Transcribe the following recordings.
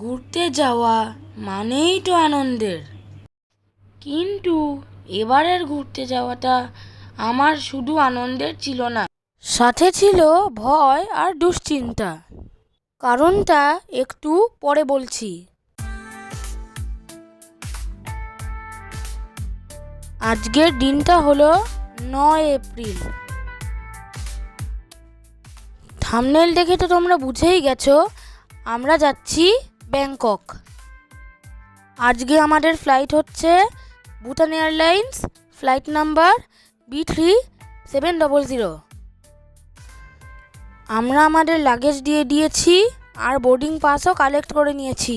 ঘুরতে যাওয়া মানেই তো আনন্দের। কিন্তু এবারের ঘুরতে যাওয়াটা আমার শুধু আনন্দের ছিল না, সাথে ছিল ভয় আর দুশ্চিন্তা। কারণটা একটু পরে বলছি। আজকের দিনটা হলো নয় এপ্রিল। থামনেল দেখে তো তোমরা বুঝেই গেছো, আমরা যাচ্ছি ব্যাংকক। আজকে আমাদের ফ্লাইট হচ্ছে Bhutan airlines flight number B three seven double zero আমরা আমাদের লাগেজ দিয়ে দিয়েছি আর বোর্ডিং পাসও কালেক্ট করে নিয়েছি।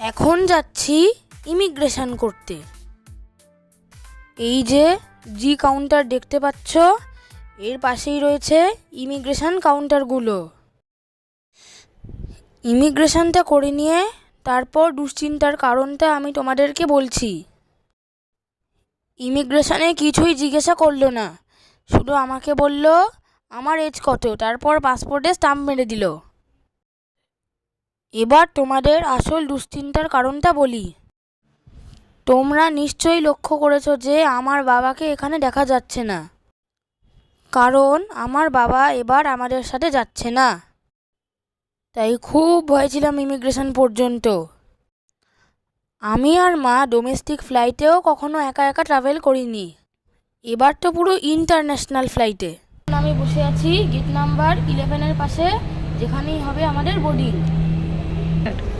এখন যাচ্ছি ইমিগ্রেশন করতে। এই যে জি কাউন্টার দেখতে পাচ্ছ, এর পাশেই রয়েছে ইমিগ্রেশন কাউন্টারগুলো ইমিগ্রেশনটা করে নিয়ে তারপর দুশ্চিন্তার কারণটা আমি তোমাদেরকে বলছি। ইমিগ্রেশনে কিছুই জিজ্ঞাসা করল না। শুধু আমাকে বলল, আমার এজ কত? তারপর পাসপোর্টে স্টাম্প মেরে দিল। এবার তোমাদের আসল দুশ্চিন্তার কারণটা বলি। তোমরা নিশ্চয়ই লক্ষ্য করেছ যে আমার বাবাকে এখানে দেখা যাচ্ছে না। কারণ আমার বাবা এবার আমাদের সাথে যাচ্ছে না। তাই খুব ভয় ছিলাম ইমিগ্রেশন পর্যন্ত। আমি আর মা ডোমেস্টিক ফ্লাইটেও কখনো একা একা ট্রাভেল করিনি। এবার তো পুরো ইন্টারন্যাশনাল ফ্লাইটে আমি বসে আছি গেট নাম্বার ইলেভেনের পাশে, যেখানেই হবে আমাদের বোর্ডিং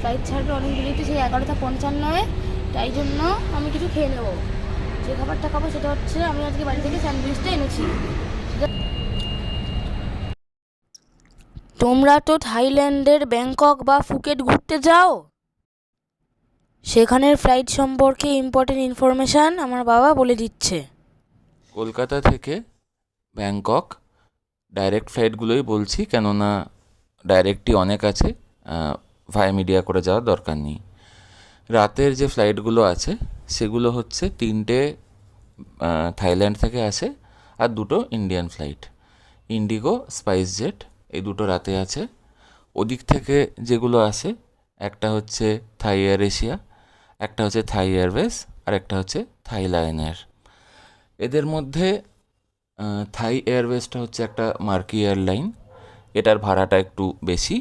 ফ্লাইট ছাড়বে অনেক দেরিতে সেই এগারোটা পঞ্চান্নয়, তাই জন্য আমি কিছু খেয়ে নেব। যে খাবারটা খাব সেটা হচ্ছে আমি আজকে বাড়ি থেকে স্যান্ডউইচটা এনেছি। তোমরা তো থাইল্যান্ডের ব্যাংকক বা ফুকেট ঘুরতে যাও? সেখানের ফ্লাইট সম্পর্কে ইম্পর্টেন্ট ইনফরমেশান আমার বাবা বলে দিচ্ছে। কলকাতা থেকে ব্যাংকক ডাইরেক্ট ফ্লাইটগুলোই বলছি, কেননা ডাইরেক্টই অনেক আছে ভাই মিডিয়া করে যাওয়ার দরকার নেই। রাতের যে ফ্লাইটগুলো আছে, সেগুলো হচ্ছে তিনটে থাইল্যান্ড থেকে আসে, আর দুটো Indian flight Indigo SpiceJet এই দুটো রাতে আছে। ওদিক থেকে যেগুলো আসে একটা হচ্ছে থাই এয়ার এশিয়া, একটা হচ্ছে থাই এয়ারওয়েজ, আর একটা হচ্ছে থাই লায়নের। এদের মধ্যে থাই এয়ারওয়েজটা হচ্ছে একটা মার্কি এয়ারলাইন, এটার ভাড়াটা একটু বেশি,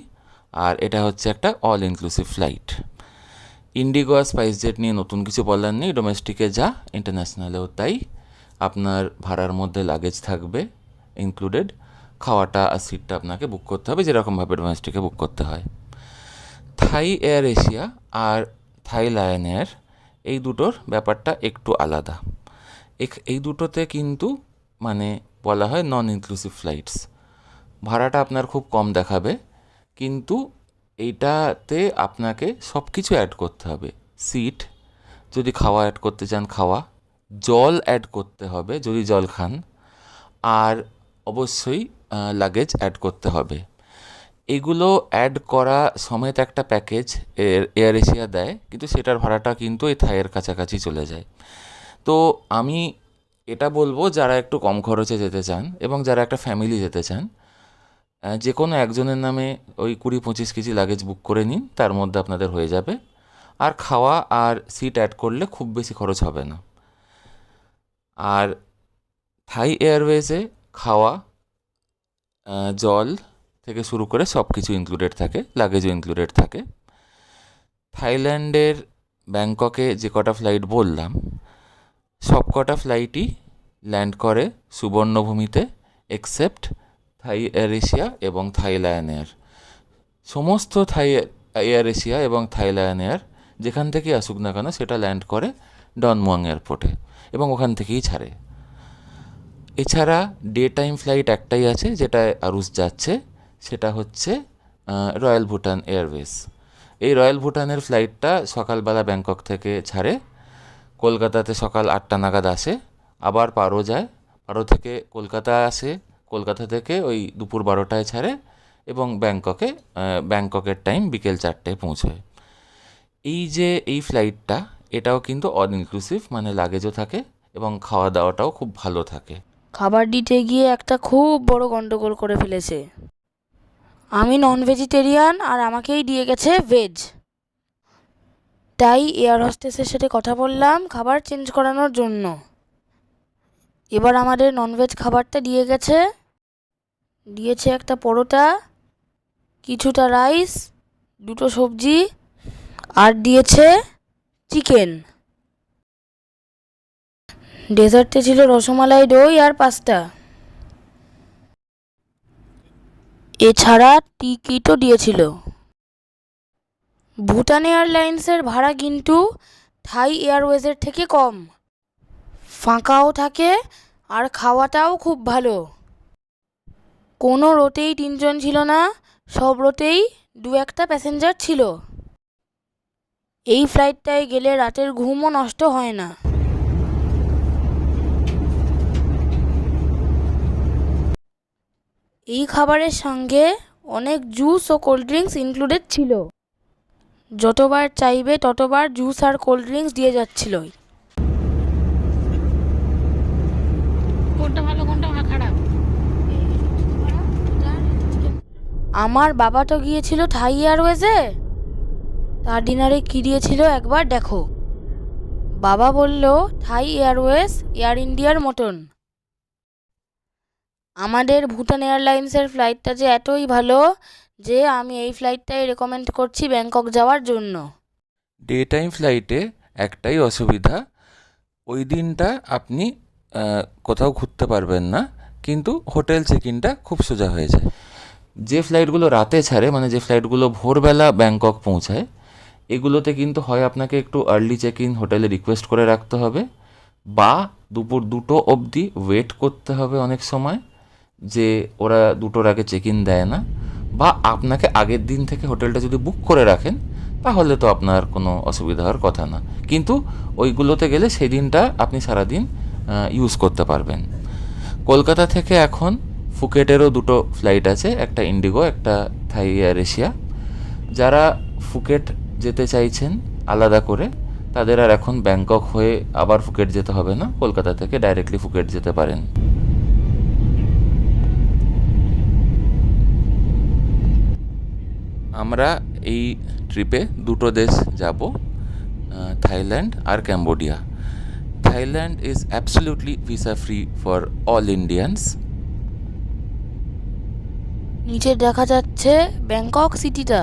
আর এটা হচ্ছে একটা অল ইনক্লুসিভ ফ্লাইট। ইন্ডিগো আর স্পাইস জেট নিয়ে নতুন কিছু বলার নেই, ডোমেস্টিকে যা, ইন্টারন্যাশনালেও তাই। আপনার ভাড়ার মধ্যে লাগেজ থাকবে ইনক্লুডেড খাওয়াটা আর সিটটা আপনাকে বুক করতে হবে যেরকমভাবে ডোমেস্টিকে বুক করতে হয়। থাই এয়ার এশিয়া আর থাই লায়ন এয়ার, এই দুটোর ব্যাপারটা একটু আলাদা। এই দুটোতে কিন্তু মানে বলা হয় নন ইনক্লুসিভ ফ্লাইটস ভাড়াটা আপনার খুব কম দেখাবে, কিন্তু এইটাতে আপনাকে সব কিছু অ্যাড করতে হবে। সিট যদি খাওয়া অ্যাড করতে চান, খাওয়া। জল অ্যাড করতে হবে, যদি জল খান। আর অবশ্যই লাগেজ অ্যাড করতে হবে। এগুলো অ্যাড করা সমেত একটা প্যাকেজ এয়ার এশিয়া দেয়, কিন্তু সেটার ভাড়াটা কিন্তু এই থাইয়ের কাছাকাছি চলে যায়। তো আমি এটা বলব, যারা একটু কম খরচে যেতে চান এবং যারা একটা ফ্যামিলি যেতে চান যে কোনো একজনের নামে ওই কুড়ি পঁচিশ কেজি লাগেজ বুক করে নিন, তার মধ্যে আপনাদের হয়ে যাবে। আর খাওয়া আর সিট অ্যাড করলে খুব বেশি খরচ হবে না। আর থাই এয়ারওয়েজে খাওয়া জল থেকে শুরু করে সব কিছু ইনক্লুডেড থাকে লাগেজও ইনক্লুডেড থাকে। থাইল্যান্ডের ব্যাংককে যে কটা ফ্লাইট বললাম, সব কটা ফ্লাইটই ল্যান্ড করে সুবর্ণভূমিতে এক্সেপ্ট থাই এয়ার এশিয়া এবং থাই লায়ন এয়ার সমস্ত থাই এয়ার এশিয়া এবং থাই লায়ন এয়ার যেখান থেকে আসুক না কেন, সেটা ল্যান্ড করে ডনমুয়াং এয়ারপোর্টে এবং ওখান থেকেই ছাড়ে। এছাড়া ডে টাইম ফ্লাইট একটাই আছে যেটা আরুস যাচ্ছে, সেটা হচ্ছে রয়্যাল ভুটান এয়ারওয়েজ এই রয়্যাল ভুটানের ফ্লাইটটা সকালবেলা ব্যাংকক থেকে ছাড়ে, কলকাতাতে সকাল আটটা নাগাদ আসে, আবার পারো যায়। পারো থেকে কলকাতা আসে, কলকাতা থেকে ওই দুপুর বারোটায় ছাড়ে এবং ব্যাংককে ব্যাংককের টাইম বিকেল চারটায় পৌঁছয়। এই যে এই ফ্লাইটটা এটাও কিন্তু অল ইনক্লুসিভ মানে লাগেজও থাকে এবং খাওয়া দাওয়াটাও খুব ভালো থাকে। খাবার দিতে গিয়ে একটা খুব বড় গন্ডগোল করে ফেলেছে। আমি নন ভেজিটেরিয়ান আর আমাকেই দিয়ে গেছে ভেজ তাই এয়ার হোস্টেসের সাথে কথা বললাম খাবার চেঞ্জ করানোর জন্য। এবার আমাদের ননভেজ খাবারটা দিয়ে গেছে। দিয়েছে একটা পরোটা, কিছুটা রাইস দুটো সবজি, আর দিয়েছে চিকেন ডেজার্টে ছিল রসমালাই দই আর পাস্তা। এছাড়া টিকিটও দিয়েছিল। ভুটান এয়ারলাইন্সের ভাড়া কিন্তু থাই এয়ারওয়েজের থেকে কম। ফাঁকাও থাকে আর খাওয়াটাও খুব ভালো। কোনো রোটেই তিনজন ছিল না, সব রোটেই দু একটা প্যাসেঞ্জার ছিল। এই ফ্লাইটটায় গেলে রাতের ঘুমও নষ্ট হয় না। এই খাবারের সঙ্গে অনেক জুস ও কোল্ড ড্রিঙ্কস ইনক্লুডেড ছিল। যতবার চাইবে ততবার জুস আর কোল্ড ড্রিঙ্কস দিয়ে যাচ্ছিল কোনটা ভালো কোনটা খারাপ? আমার বাবা তো গিয়েছিল থাই এয়ারওয়েজে তার ডিনারে কী দিয়েছিল একবার দেখো। বাবা বলল থাই এয়ারওয়েজ এয়ার ইন্ডিয়ার মতন। আমাদের ভুটান এয়ারলাইন্সের ফ্লাইটটা যে এতই ভালো যে আমি এই ফ্লাইটটাই রেকমেন্ড করছি ব্যাংকক যাওয়ার জন্য। ডে টাইম ফ্লাইটে একটাই অসুবিধা, ওই দিনটা আপনি কোথাও ঘুরতে পারবেন না, কিন্তু হোটেল চেক ইনটা খুব সোজা হয়ে যায়। যে ফ্লাইটগুলো রাতে ছাড়ে মানে যে ফ্লাইটগুলো ভোরবেলা ব্যাংকক পৌঁছায়, এগুলোতে কিন্তু হয় আপনাকে একটু আর্লি চেক ইন হোটেলে রিকোয়েস্ট করে রাখতে হবে, বা দুপুর দুটো অবধি ওয়েট করতে হবে অনেক সময়। যে ওরা দুটোর আগে চেক ইন দেয় না, বা আপনাকে আগের দিন থেকে হোটেলটা যদি বুক করে রাখেন, তাহলে তো আপনার কোনো অসুবিধা হওয়ার কথা না। কিন্তু ওইগুলোতে গেলে সেই দিনটা আপনি সারাদিন ইউজ করতে পারবেন। কলকাতা থেকে এখন ফুকেটেরও দুটো ফ্লাইট আছে, একটা ইন্ডিগো একটা থাই এয়ার এশিয়া যারা ফুকেট যেতে চাইছেন আলাদা করে, তাদের আর এখন ব্যাংকক হয়ে আবার ফুকেট যেতে হবে না, কলকাতা থেকে ডাইরেক্টলি ফুকেট যেতে পারেন। আমরা এই ট্রিপে দুটো দেশ যাব Thailand R Cambodia. Thailand is absolutely visa free for all Indians নিচে দেখা যাচ্ছে ব্যাংকক সিটিটা।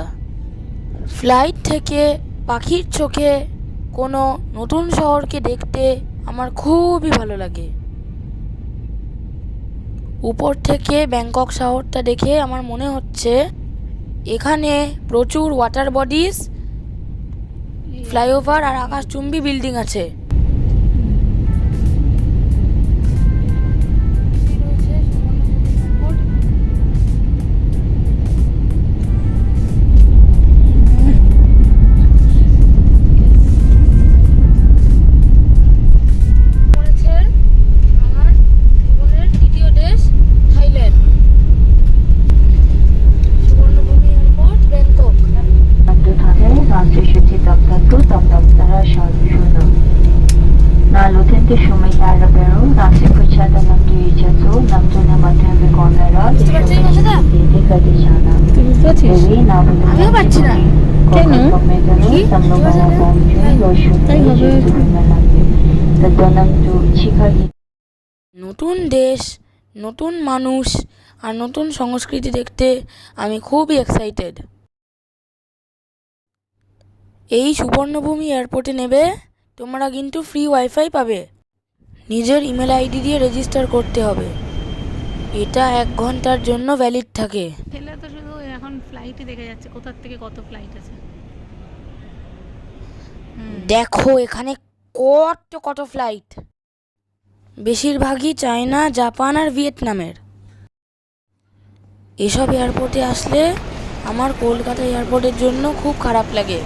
ফ্লাইট থেকে পাখির চোখে কোনো নতুন শহরকে দেখতে আমার খুবই ভালো লাগে। উপর থেকে ব্যাংকক শহরটা দেখে আমার মনে হচ্ছে এখানে প্রচুর ওয়াটার বডিস ফ্লাইওভার আর আকাশচুম্বী বিল্ডিং আছে। নতুন দেশ, নতুন মানুষ আর নতুন সংস্কৃতি দেখতে আমি খুবই এক্সাইটেড এই সুবর্ণভূমি এয়ারপোর্টে নেবে, তোমরা কিন্তু ফ্রি ওয়াইফাই পাবে। নিজের ইমেল আইডি দিয়ে রেজিস্টার করতে হবে। এটা এক ঘণ্টার জন্য ভ্যালিড থাকে। তো শুধু এখন ফ্লাইটই দেখা যাচ্ছে, কোথার থেকে কত ফ্লাইট আছে? দেখো, এখানে কত কত ফ্লাইট বেশিরভাগই চায়না, জাপান আর ভিয়েতনামের। এসব এয়ারপোর্টে আসলে আমার কলকাতা এয়ারপোর্টের জন্য খুব খারাপ লাগে।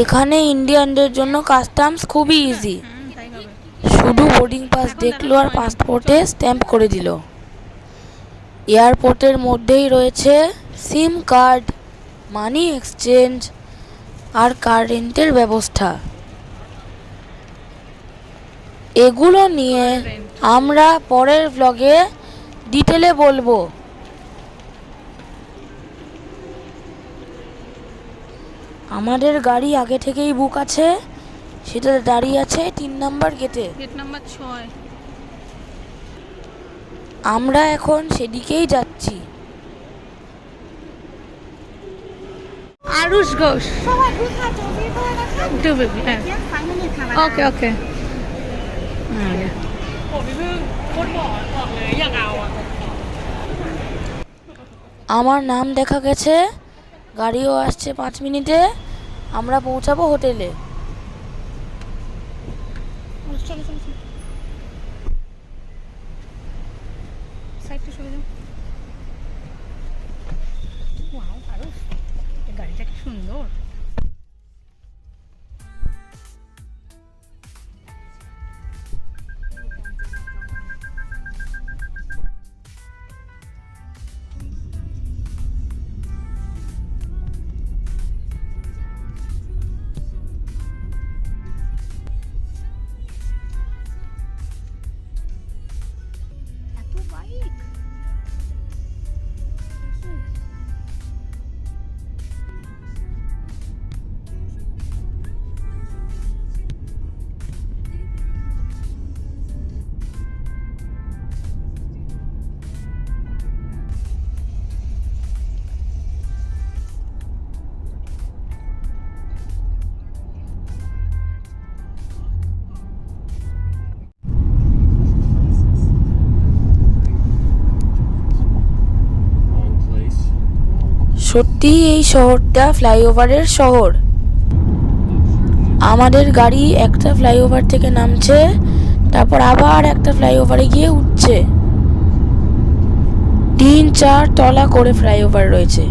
এখানে ইন্ডিয়ানদের জন্য কাস্টমস খুবই ইজি শুধু বোর্ডিং পাস দেখল আর পাসপোর্টে স্ট্যাম্প করে দিল। এয়ারপোর্টের মধ্যেই রয়েছে সিম কার্ড, মানি এক্সচেঞ্জ আর কারেন্টের ব্যবস্থা। এগুলো নিয়ে আমরা পরের ব্লগে ডিটেলে বলব। আমাদের গাড়ি আগে থেকেই বুক আছে, সেটা দাঁড়িয়ে আছে তিন নাম্বার গেটে গেট নাম্বার ছয়। আমরা এখন সেদিকেই যাচ্ছি। আরুষ ঘোষ। হ্যাঁ। ওকে ওকে আমার নাম দেখা গেছে গাড়িও আসছে পাঁচ মিনিটে আমরা পৌঁছাবো হোটেলে। চলো চলো। সত্যি এই শহরটা ফ্লাইওভারের শহর? আমাদের গাড়ি একটা ফ্লাইওভার থেকে নামছে, তারপর আবার একটা ফ্লাইওভারে গিয়ে উঠছে। তিন, চার তলা করে ফ্লাইওভার রয়েছে।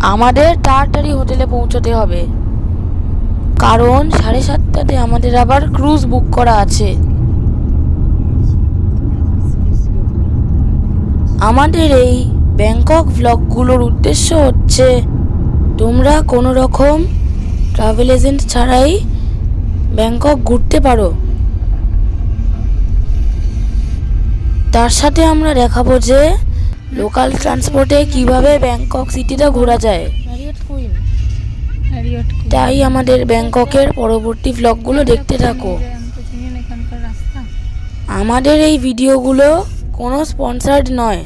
আমাদের তাড়াতাড়ি হোটেলে পৌঁছতে হবে। কারণ সাড়ে সাতটাতে আমাদের আবার ক্রুজ বুক করা আছে। আমাদের এই ব্যাংকক ভ্লগগুলোর উদ্দেশ্য হচ্ছে তোমরা কোনো রকম ট্রাভেল এজেন্ট ছাড়াই ব্যাংকক ঘুরতে পারো। তার সাথে আমরা দেখাবো যে লোকাল ট্রান্সপোর্টে কীভাবে ব্যাংকক সিটিটা ঘোরা যায়। তাই আমাদের ব্যাংককের পরবর্তী ব্লগগুলো দেখতে থাকো। আমাদের এই ভিডিওগুলো কোনো স্পন্সার্ড নয়।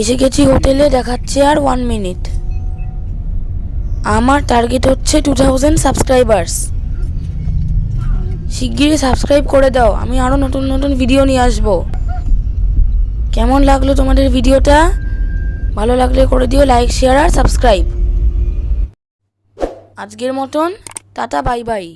এসে গেছি হোটেলে, দেখাচ্ছে আর ওয়ান মিনিট আমার টার্গেট হচ্ছে টু থাউজেন্ড সাবস্ক্রাইবার্স শিগগিরই সাবস্ক্রাইব করে দাও, আমি আরও নতুন নতুন ভিডিও নিয়ে আসব। কেমন লাগল তোমাদের ভিডিওটা ভালো লাগলে করে দিও লাইক শেয়ার আর সাবস্ক্রাইব আজকের মতন, টাটা বাই বাই